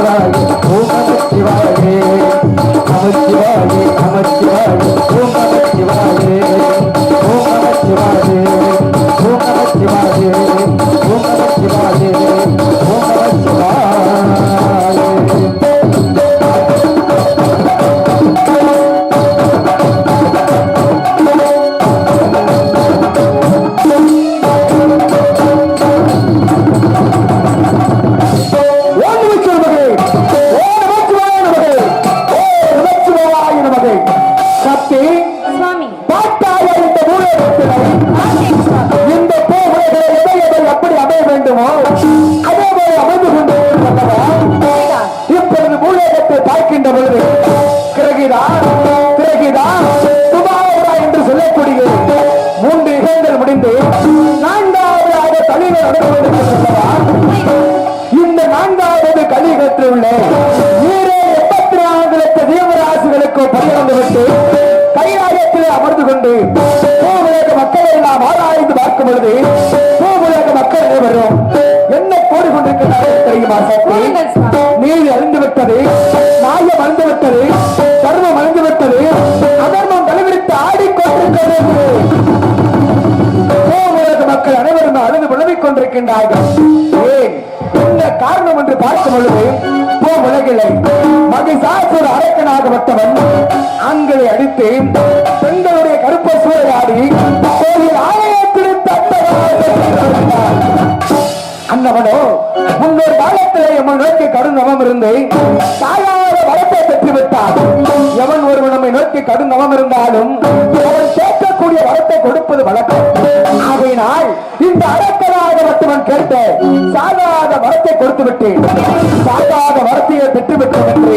praia. நான்காவதாக தலைவர் நடந்து கொண்டிருக்கின்றனவா இந்த நான்காவது கலிகத்தில் உள்ள நம்மை இருந்தாலும் அவன் கேட்கக்கூடிய வரத்தை கொடுப்பது வழக்கம். ஆகையினால் இந்த அரக்கனாக மட்டுமன் கேட்ட சாகாத வரத்தை கொடுத்து விட்டேன் சாகாத வரத்தையை பெற்று விட்டோம் என்று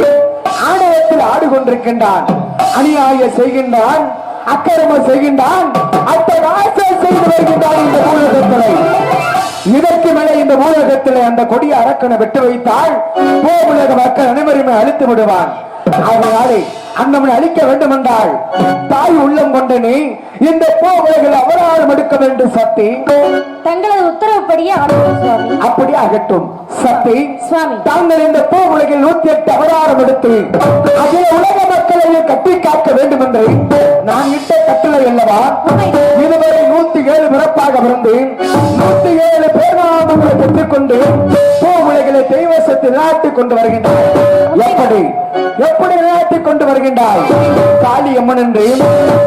ஆணவத்தில் ஆடுகொண்டிருக்கின்றான். அநியாய செய்கின்றான் அக்கிரமம் செய்கின்றான் அத்தகாசை செய்து வருகின்றான் இந்த ஊழகத்திலே இதற்கு மேலே இந்த ஊடகத்தில் அந்த கொடிய அரக்கனை விட்டு வைத்தால் பூவுலக மக்கள் அனைவருமே அழித்து விடுவான் அதனாலே அன்னவனை அழிக்க வேண்டும் என்றால் தாய் உள்ளம் கொண்ட நீ இந்த பூவுலகில் அவரால் எடுக்க வேண்டும் சக்தி தங்களது உத்தரவுப்படியே அப்படி ஆகட்டும் சக்தி சுவாமி தாங்கள் இந்த பூ உலகில் நூத்தி எட்டு அவதாரம் எடுத்து அதில் உலக மக்களையும் கட்டி காக்க வேண்டும் என்று நான் இட்ட கட்டளை அல்லவா? இதுவரை நூத்தி ஏழு பிறப்பாக பிறந்து நூத்தி ஏழு பேர்நாமங்களை பெற்றுக்கொண்டு பூ உலகிலே தெய்வசத்தை நிலாட்டிக் கொண்டு வருகின்றார். எப்படி? எப்படி நிலாட்டிக் கொண்டு வருகின்றார் காளி அம்மன் என்று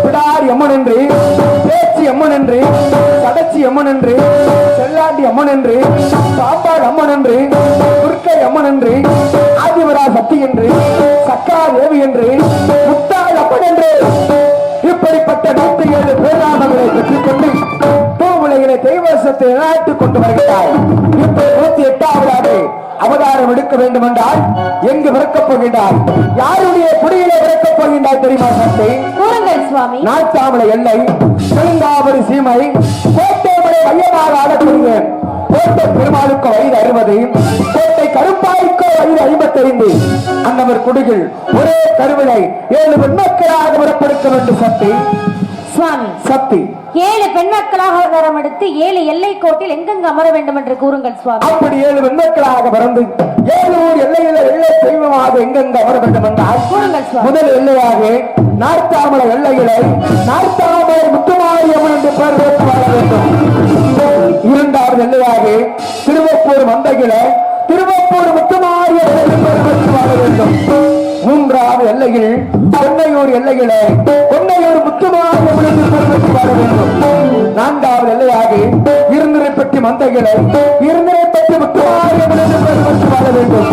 பிடாரி அம்மன் என்று அம்மன் என்று சடச்சி அம்மன் என்று செல்லாண்டி அம்மன் என்று சாப்பாடு அம்மன் என்று துர்க்கை அம்மன் என்று ஆதிவரா சக்தி என்று சக்கா தேவி என்று முத்தாள் அம்மன் என்று இப்படிப்பட்ட நூத்தி ஏழு பேராமங்களை பெற்றுக்கொண்டு பூவுலகிலே தெய்வசத்தை நிலைநாட்டிக் கொண்டு வருகிறார் இப்ப நூத்தி எட்டாவதாக அவதாரம் எடுக்க வேண்டும் என்றால் எங்கு பிறக்கப் போகின்றார் யாருடைய குடியிலே பிறக்கப் போகின்றார் தெரியுமா கூறுங்கள் சுவாமி. நாட்டாமலை எல்லை பெருங்காவரி சீமை கோட்டைமலை மையமாக ஆடக்கூடிய கோட்டை பெருமாளுக்கு வயது அறுபது கோட்டை கருப்பாய்க்கோ வயது ஐம்பத்தி ஐந்து அன்னவர் குடிகள் ஒரே கருவிலை ஏழு பெண்மக்களாக பிறப்படுத்த வேண்டும் சக்தி சுவாமி. சக்தி. ஏழு பெண் மக்களாக அவதாரம் எடுத்து ஏழு எல்லை கோட்டில் எங்கெங்கு அமர வேண்டும் என்று கூறுங்கள் சுவாமி. அப்படி ஏழு பெண்மக்களாக பிறந்து ஏழு ஊர் எல்லையில எல்லை தெய்வமாக எங்கெங்கு அமர வேண்டும் என்றால் கூறுங்கள் சுவாமி. முதல் எல்லையாக நார்த்தாமலை எல்லையிலே நார்த்தாமலை முத்துமாரியம்மன் என்று பெயர் பெற்று வாழ வேண்டும். இரண்டாவது எல்லையாக திருவப்பூர் மந்தையில திருவப்பூர் முத்துமாரியம்மன் என்று பெயர் பெற்று வாழ வேண்டும். மூன்றாவது எல்லையில் கொன்னையூர் எல்லைகளை கொன்னையூர் முத்துமாரியம்மன் என்று வாழ வேண்டும்? நான்காவது எல்லையாக இருந்திரைப்பட்டி மந்தையில இருந்திரைப்பட்டி முத்துமாரியம்மன் என்று பெயர் வாழ வேண்டும்?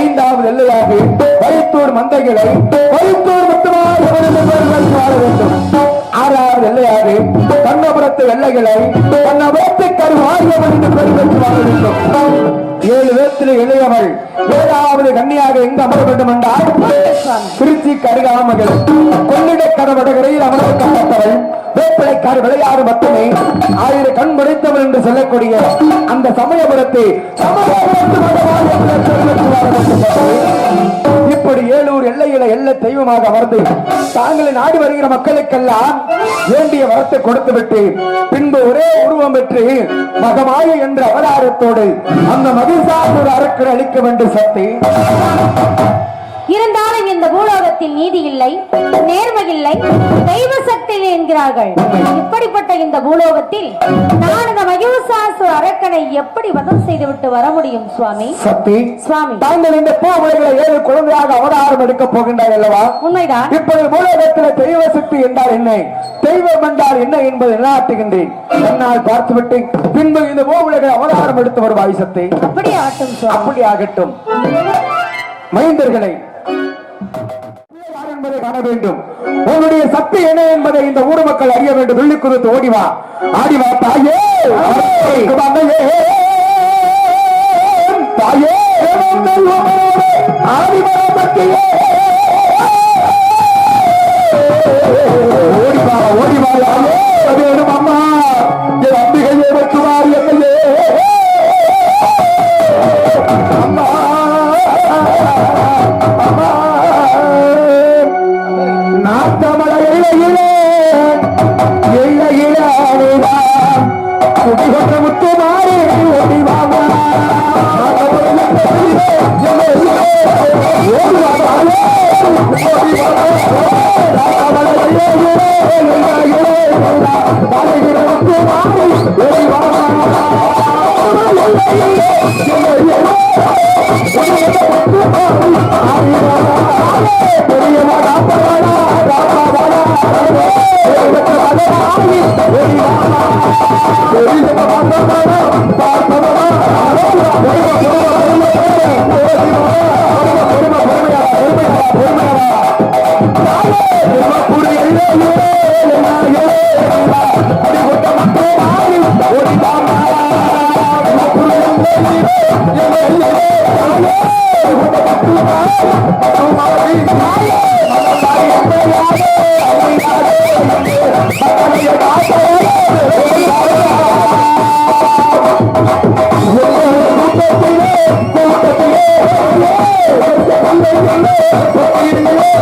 ஐந்தாவது எல்லையாக வைத்தூர் மந்தைகளை வைத்தூர் முத்துமாரியம்மன் என்று வாழ வேண்டும்? ஆறாவது எல்லையாக கண்ணபுரத்து எல்லைகளை கண்ணபுரத்து கருமாரியம்மன் என்று பெயர் வேண்டும் ஏழு வேத்திலே இளையவள் ஏழாவது கன்னியாக எங்கு அமர வேண்டும் என்றால் திருச்சி கருகாமகள். கொள்ளிட கடவடகரையில் அமர வைக்கப்பட்டவள் வேப்பிலைக்கார் விளையாடு மட்டுமே. ஆயிரம் கண் முடித்தவள் என்று சொல்லக்கூடிய அந்த சமயபுரத்தை சமயபுரத்து மகவான் ஏழூர் எல்லையில எல்ல தெய்வமாக அமர்ந்து தாங்களை நாடி வருகிற மக்களுக்கெல்லாம் வேண்டிய வரத்தை கொடுத்துவிட்டு பின்பு ஒரே உருவம் பெற்று மகமாய என்ற அவதாரத்தோடு அந்த மகிழ்சாசூர் அரக்கர் அளிக்க வேண்டும் சக்தி. இருந்தாலும் இந்த பூலோகத்தில் நீதி இல்லை நேர்மை இல்லை தெய்வ சக்தி என்கிறார்கள். இப்படிப்பட்ட இந்த பூலோகத்தில் நான் இந்த மகிழ்சாசு அரக்கனை எப்படி வதம் செய்துவிட்டு வர முடியும் சுவாமி? சக்தி சுவாமி. தாங்கள் இந்த பூ உலகில ஏழு குழந்தையாக அவதாரம் எடுக்க போகின்றார் அல்லவா? உண்மைதான். இப்பொழுது பூலோகத்தில் தெய்வ சக்தி என்றால் என்ன? தெய்வம் என்றால் என்ன என்பதை நிலைநாட்டுகின்றேன். என்னால் பார்த்துவிட்டு பின்பு இந்த பூ உலகில் அவதாரம் எடுத்து வருவாய் சக்தி. அப்படியே ஆட்டும் சுவாமி. அப்படி ஆகட்டும் மைந்தர்களை என்பதை காண வேண்டும். உன்னுடைய சக்தி என்ன என்பதை இந்த ஊர் மக்கள் அறிய வேண்டும். வெள்ளி குறித்து ஓடிவா ஆடிவா தாயே. தாயே. ஓடிவா ஓடிவா வேணும் அம்மா. என் அம்பிகையே வெற்றுவார் என்னையே. குடிகொண்ட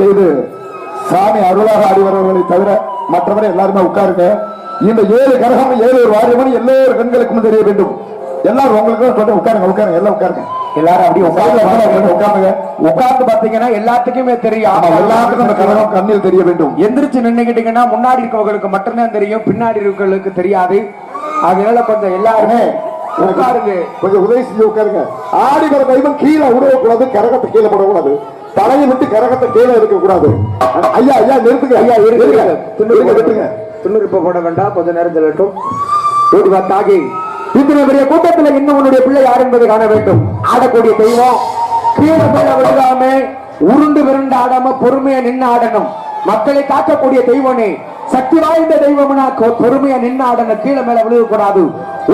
செய்து சாமி அருளாக ஆடி வருபவர்களை தவிர மற்றவரை எல்லாருமே உட்காருங்க. இந்த ஏழு கரகம் ஏழு ஒரு வாரியமணி எல்லோரும் கண்களுக்கும் தெரிய வேண்டும். எல்லாரும் உங்களுக்கு சொல்ல உட்காருங்க உட்காருங்க எல்லாம் உட்காருங்க. எல்லாரும் அப்படியே உட்கார்ந்து உட்காருங்க உட்கார்ந்து பாத்தீங்கன்னா எல்லாத்துக்குமே தெரியும். எல்லாத்துக்கும் அந்த கரகம் கண்ணில் தெரிய வேண்டும். எந்திரிச்சு நின்னுக்கிட்டீங்கன்னா முன்னாடி இருக்கவங்களுக்கு மட்டும்தான் தெரியும் பின்னாடி இருக்கவங்களுக்கு தெரியாது. அதனால கொஞ்சம் எல்லாருமே உட்காருங்க. கொஞ்சம் உதவி செஞ்சு உட்காருங்க. ஆடி வர தெய்வம் கீழே விடக்கூடாது கரகத்தை கீழே போடக்கூடாது. தலையை விட்டு கரகத்தை கீழே இருக்க கூடாது. ஐயா ஐயா நிறுத்துங்க. ஐயா இருங்க இருங்க. விட்டுருங்க துண்ணுறுப்ப போட வேண்டாம். கொஞ்ச நேரம் செல்லட்டும் ஓடி வா தாகி. இத்தனை பெரிய கூட்டத்துல இன்னும் உன்னுடைய பிள்ளை யார் என்பதை காண வேண்டும். ஆடக்கூடிய தெய்வம். கீழே மேல விழுகாம உருண்டு விருண்டு ஆடாம பொறுமையா நின்று ஆடணும். மக்களை காக்கக்கூடிய தெய்வனே. சக்தி வாய்ந்த தெய்வம்னா பொறுமையா நின்று ஆடணும். கீழே மேல விழுக கூடாது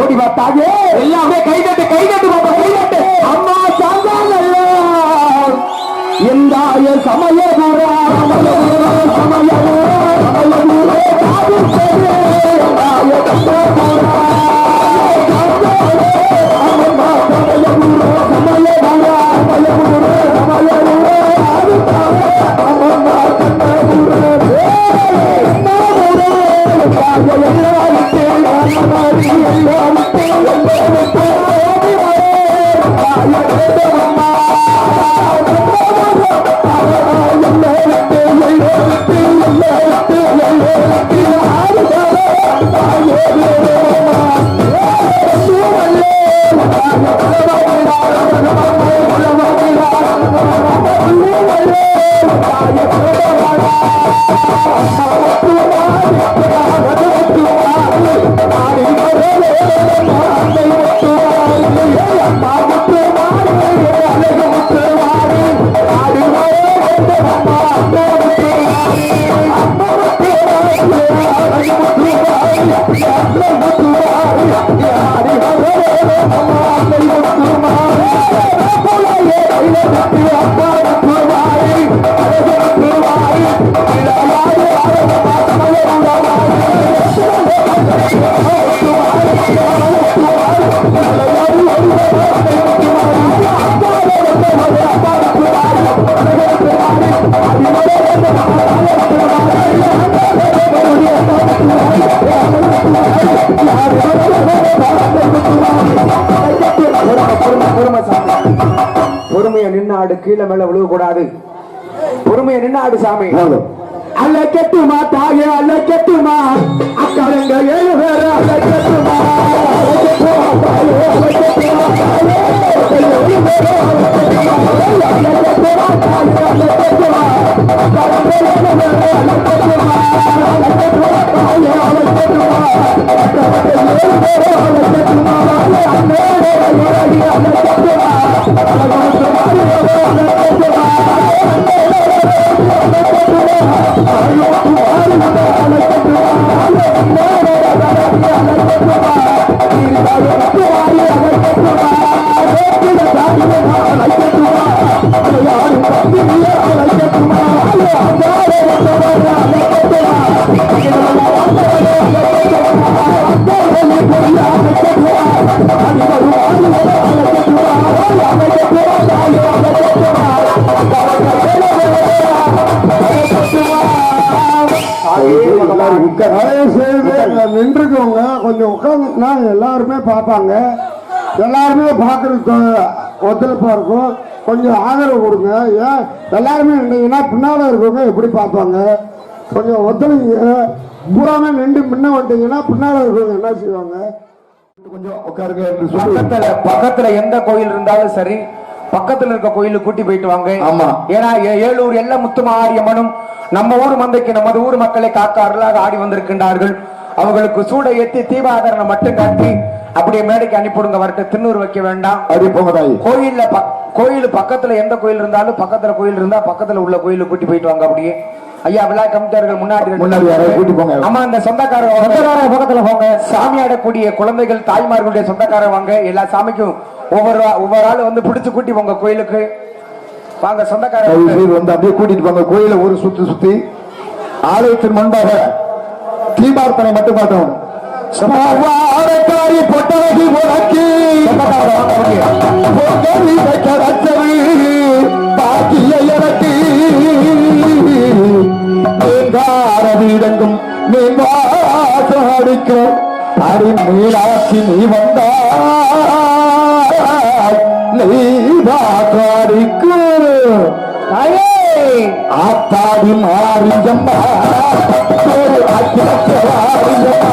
ஓடி வா தாயே எல்லாமே கைதட்டு கைதட்டு கைதட்டு அம்மா சாந்தாங்க எந்தாய சமயபுரா சமயபுரா சமயபுரா I'm கீழே மேல விழுக கூடாது பொறுமைய நின்னாடு சாமி. போதும். அல்ல கெட்டுமா தாயே அல்ல கெட்டுமா அக்காரங்க ஏழு பேர் அல்ல கெட்டுமா அல்ல கெட்டுமா தாயே, அல்ல கெட்டுமா தாயே. ஏழு பேர் அல்ல கெட்டுமா. அல்ல கெட்டுமா தாயே, அல்ல கெட்டுமா. அக்காரங்க ஏழு பேர் அல்ல கெட்டுமா. அல்ல கெட்டுமா தாயே, அல்ல கெட்டுமா. அக்காரங்க ஏழு பேர் அல்ல கெட்டுமா. அல்ல அண்ணே, அல்ல அல்ல கெட்டுமா. அல்ல கெட்டுமா, அல்ல கெட்டுமா. எல்லாரும் உட்கார். தயவு செய்து நின்றுக்கோங்க உட்காந்துனா எல்லாருமே பார்ப்பாங்க. எல்லாருமே பார்க்கறதுக்கு ஒத்துழைப்பா இருக்கும். கொஞ்சம் ஆதரவு கொடுங்க. ஏன்? எல்லாருமே நின்றீங்கன்னா பின்னால இருக்கவங்க எப்படி பார்ப்பாங்க? கொஞ்சம் ஒத்துழைங்க. பூராமே நின்று முன்ன வந்துட்டீங்கன்னா பின்னால இருக்கவங்க என்ன செய்வாங்க? கொஞ்சம் உட்காருங்க. பக்கத்துல பக்கத்துல எந்த கோயில் இருந்தாலும் சரி பக்கத்துல இருக்க கோயிலுக்கு கூட்டி போயிட்டு வாங்க. ஆமா. ஏன்னா ஏ- ஏலூர் எல்ல முத்துமாரியம்மனும் நம்ம ஊர் மந்தைக்கு நமது ஊர் மக்களை காக்க அருளாக ஆடி வந்திருக்கின்றார்கள். அவங்களுக்கு சூடை ஏத்தி தீபாதரனை மட்டும் காட்டி அப்படியே மேடைக்கு அனுப்பிவிடுங்க வரட்டு திண்ணூர் வைக்க வேண்டாம். அடி போங்க தாய் கோயில்ல கோயில் பக்கத்துல எந்த கோயில் இருந்தாலும் பக்கத்துல கோயில் இருந்தா பக்கத்துல உள்ள கோயிலுக்கு கூட்டி போயிட்டு வாங்க அப்படியே. ஐயா விழா கமிட்டியார்கள் முன்னாடி முன்னாடி கூட்டி போங்க. ஆமா அந்த சொந்தக்காரங்க சொந்தக்கார பக்கத்துல போங்க. சாமி ஆடக்கூடிய குழந்தைகள் தாய்மார்களுடைய சொந்தக்காரர் வாங்க. எல்லா சாமிக்கும் ஒவ்வொரு ஒவ்வொரு ஆள் வந்து பிடிச்சு கூட்டி போங்க கோயிலுக்கு. வாங்க செய்து வந்து அப்படியே கூட்டிட்டு போங்க. கோயில ஒரு சுத்தி சுத்தி. ஆலயத்தின் முன்பாக தீபார்த்தனை மட்டும் காட்டும் ஆரக்காரி பொட்டவகி வைக்க ரச்சவி பாக்கிய எனக்கு நீங்கார வீடெங்கும் மேம்பாசம் அடிக்க அடி மீனாட்சி நீ வந்தாய். நீ ஆத்தாடி மாறியம்மா. ஒரு அச்சவாரியம்மா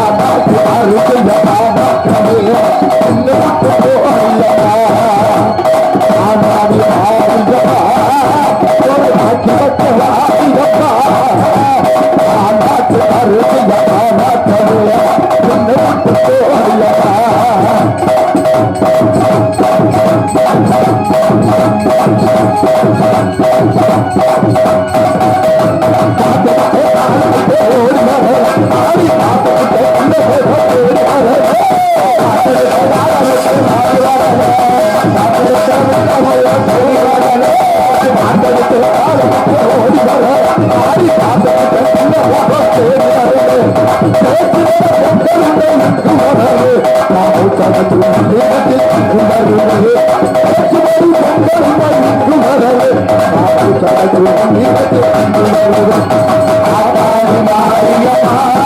ஆத்தாடி மாறியம்மா. Bye.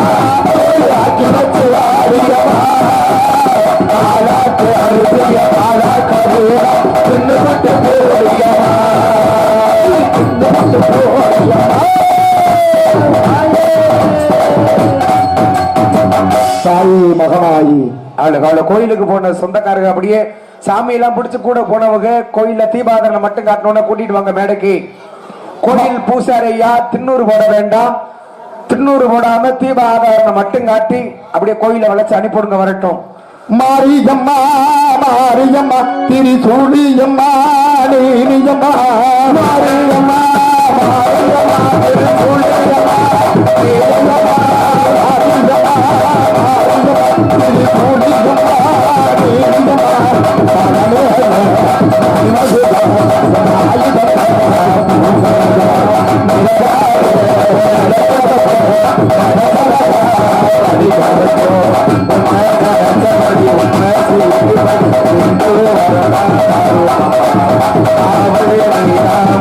அவளுக்கு அவளை கோயிலுக்கு போன சொந்தக்காரங்க அப்படியே சாமியெல்லாம் பிடிச்சி கூட போனவங்க கோயில்ல தீபாதனை மட்டும் காட்டணும்னா கூட்டிட்டு வாங்க மேடைக்கு. கோயில் பூசாரையா திருநூறு போட வேண்டாம். திருநூறு போடாம தீபாதனை மட்டும் காட்டி அப்படியே கோயில வளர்ச்சி அனுப்பிடுங்க வரட்டும். மாரியம்மா மாரியம்மா திரிசூலியம்மா நீரியம்மா. மாரியம்மா மாரியம்மா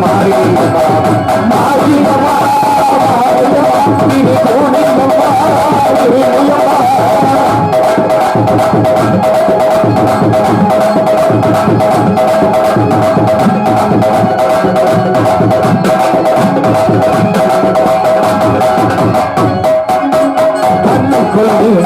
மாறி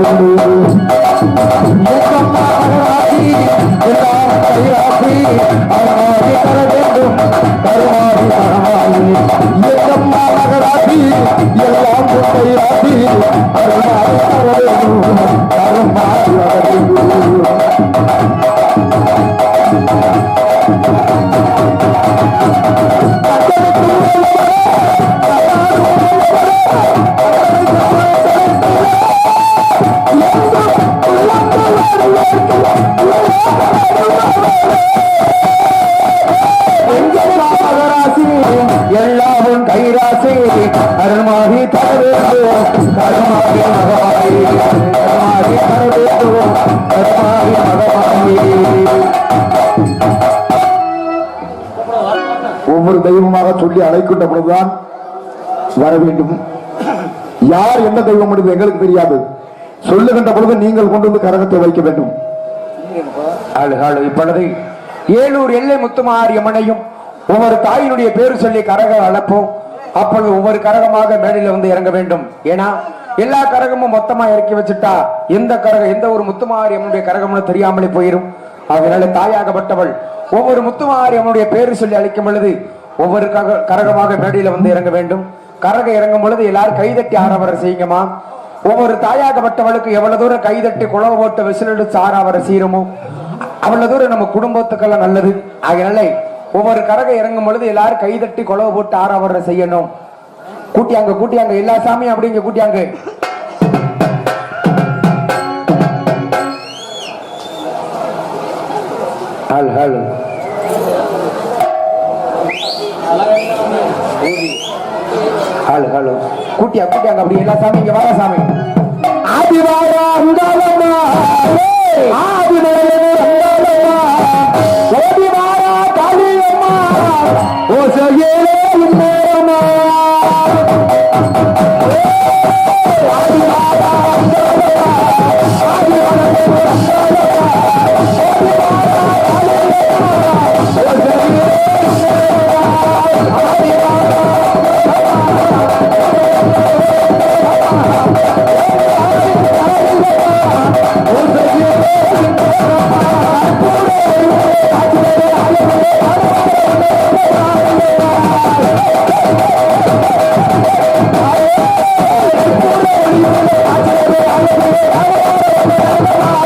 اے کمالی اے کمالی اے யாருதான் வர வேண்டும். யார் எந்த தெய்வம் என்று எங்களுக்கு தெரியாது. சொல்லுகின்ற பொழுது நீங்கள் கொண்டு வந்து கரகத்தை வைக்க வேண்டும். இப்பொழுது ஏலூர் எல்லை முத்துமார் ஒவ்வொரு தாயினுடைய பேரு சொல்லி கரகம் அளப்போம் அப்பொழுது ஒவ்வொரு கரகமாக மேடையில் வந்து இறங்க வேண்டும். ஏன்னா எல்லா கரகமும் மொத்தமா இறக்கி வச்சுட்டா எந்த கரகம் எந்த ஒரு முத்துமாரி அம்மனுடைய கரகம்னு தெரியாமலே போயிடும் அதனால தாயாகப்பட்டவள் ஒவ்வொரு முத்துமாரி அம்மனுடைய பேரு சொல்லி அழைக்கும் பொழுது ஒவ்வொரு கக- கரகமாக மேடையில வந்து இறங்க வேண்டும். கரக இறங்கும் பொழுது எல்லாரும் கைதட்டி ஆரவர செய்யுங்கம்மா. ஒவ்வொரு தாயாகப்பட்டவளுக்கு எவ்வளவு தூரம் கைதட்டி குளவு போட்டு விசிலெடுத்து ஆறாவரை செய்யறோமோ அவ்வளவு தூரம் நம்ம குடும்பத்துக்கெல்லாம் நல்லது. அதனால ஒவ்வொரு கரகம் இறங்கும் பொழுது எல்லாரும் கைதட்டி குளவு போட்டு ஆறாவர செய்யணும். கூட்டியாங்க கூட்டியாங்க எல்லா சாமியும் அப்படிங்க கூட்டியாங்க ஹல் ஹல். Hello hello. கூட்டியா கூட்டியாங்க அப்படி எல்லா சாமி இங்க வர சாமி. ஆதிவாரா அங்காளம்மா. ஆதிமலையனு அங்காளம்மா. ஓடிவாரா காளியம்மா. ஓ செய்யலே இம்மேரம்மா பொறுமை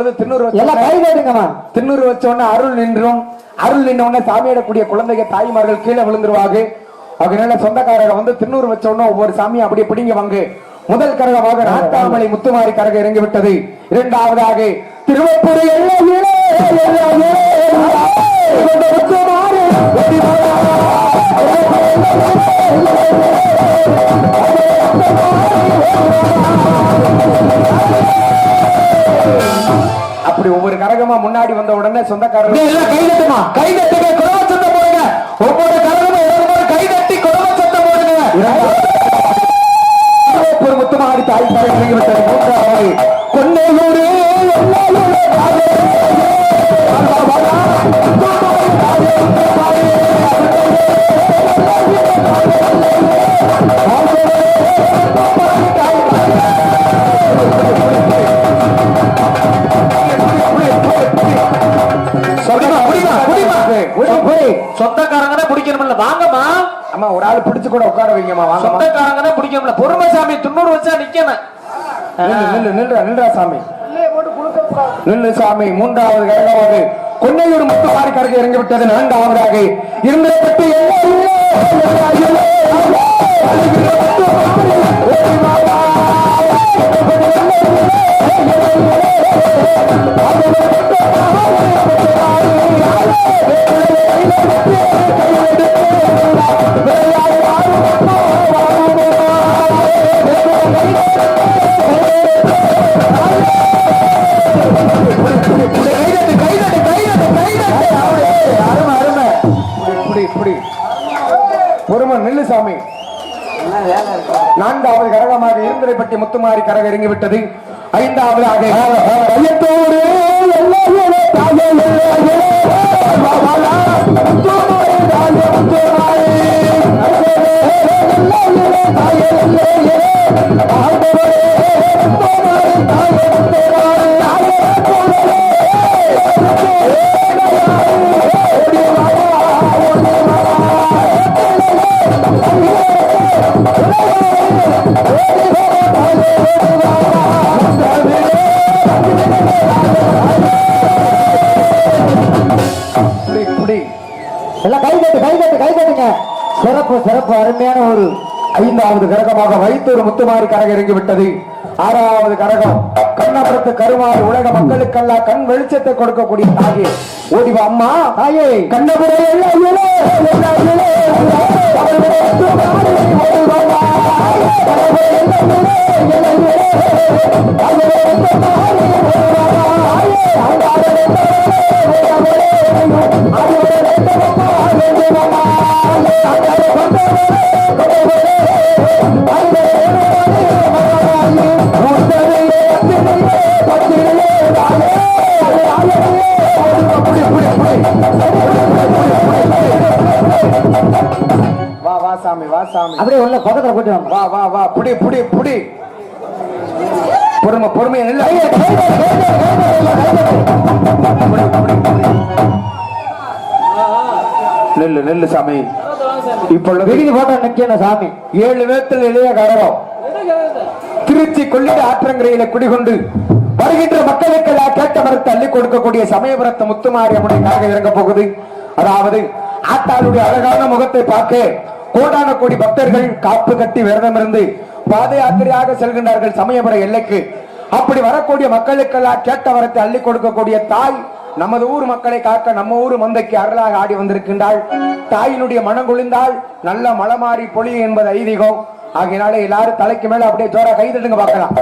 பொழுது திண்ணூறு எல்லாம் கை வேடுங்கம்மா திண்ணூறு வச்ச உடனே அருள் நின்றும். அருள் நின்ற உடனே சாமியிடக்கூடிய குழந்தைங்க தாய்மார்கள் கீழே விழுந்துருவாங்க. அதனால சொந்தக்காரங்க வந்து திண்ணூறு வச்ச உடனே ஒவ்வொரு சாமியும் அப்படியே பிடிங்க வாங்க. முதல் கரகமாக நாட்டாமலை முத்துமாரி கரகம் இறங்கி விட்டது இரண்டாவதாக திருவப்பூர் முத்துமாரி கரகமா முன்னாடி வந்த உடனே சொந்தக்காரங்க எல்லாம் கை தட்டுமா? கை தட்டுங்க குடவ சத்தம் போடுங்க. ஒவ்வொரு கரகமும் ஒவ்வொரு கை தட்டி குடவ சத்தம் போடுங்க. ஒரு முத்துமாடி தாய் பறந்து விட்டது மூன்றாவது ஒரு ஆள் பிடிச்சு கூட உட்கார வைங்கம்மா வாங்க சொந்தக்காரங்க பிடிக்கணும்ல. பொறுமைசாமி துண்ணூறு வச்சா நிக்கணும். நில்லு நில்லு நில்றா நில்றா சாமி. நில்லு சாமி மூன்றாவது கரகமாக கொன்னையூர் முத்துமாரி கரகு இறங்கி விட்டது நான்காவதாக. இருந்தப்பட்டு அருமை நான்காவது கரகமாக இருந்திரைப்பட்டி முத்துமாரி கரக இறங்கி விட்டது ஐந்தாவதாக ஆறு ஐந்தாவது கரகமாக வைத்தூர் முத்துமாரி கரகம் இறங்கிவிட்டது. ஆறாவது கரகம் கண்ணபுரத்து கருமாறு உலக மக்களுக்கெல்லாம் கண் வெளிச்சத்தை கொடுக்கக்கூடிய தாயே. ஓடிவா அம்மா தாயே கண்ணபுர எல்லை இலே, சாமி வா சாமி அப்படியே உள்ள பக்கத்துல போட்டு வாங்க. வா வா வா புடி புடி புடி. பொறுமை பொறுமை இல்ல நெல்லு நெல்லு சாமி. இப்பொழுது விடுதி போட்டா நிக்கணும் சாமி? ஏழு வேத்தில் இளைய கரகம். திருச்சி கொள்ளிட ஆற்றங்கரையில குடிகொண்டு வருகின்ற மக்களுக்கெல்லாம் கேட்ட மரத்தை அள்ளி கொடுக்கக்கூடிய சமயபுரத்து முத்துமாரி அம்மனை கரக இறங்க போகுது. அதாவது ஆத்தாளுடைய அழகான முகத்தை பார்க்க கோடான கோடி பக்தர்கள் காப்பு கட்டி விரதம் இருந்து பாத யாத்திரையாக செல்கின்றார்கள் சமயபுர எல்லைக்கு. அப்படி வரக்கூடிய மக்களுக்கெல்லாம் கேட்ட வரத்தை அள்ளி கொடுக்கக்கூடிய தாய் நமது ஊர் மக்களை காக்க நம்ம ஊர் மந்தைக்கு அருளாக ஆடி வந்திருக்கின்றாள். தாயினுடைய மனம் குளிர்ந்தால் நல்ல மலமாறி பொழி என்பது ஐதீகம். ஆகையினால எல்லாரும் தலைக்கு மேல அப்படியே ஜோரா கைதட்டுங்க பார்க்கலாம்.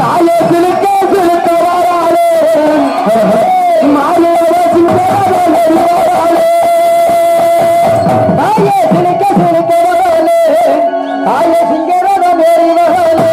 தாயே சிலுக்க சிலுக்க தாயே சிங்கரோட மேரி வராளே.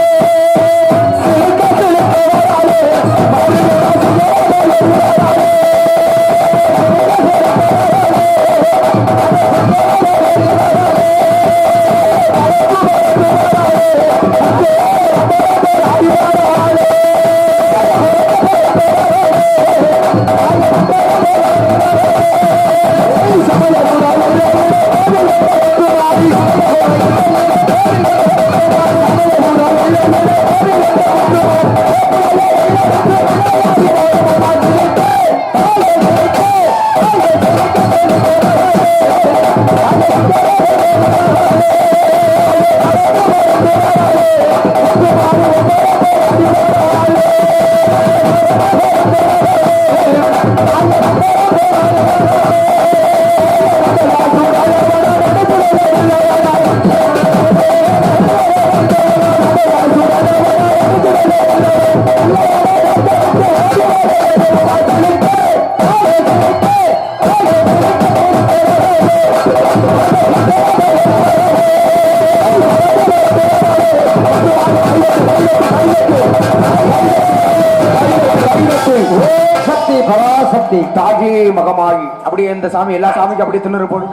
அப்படியே இந்த சாமி எல்லா சாமிக்கும் அப்படியே திணறு போடு.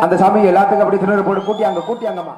அந்த சாமி எல்லாத்துக்கும் அப்படியே திணறு போடு. கூட்டி அங்க கூட்டி அங்கம்மா.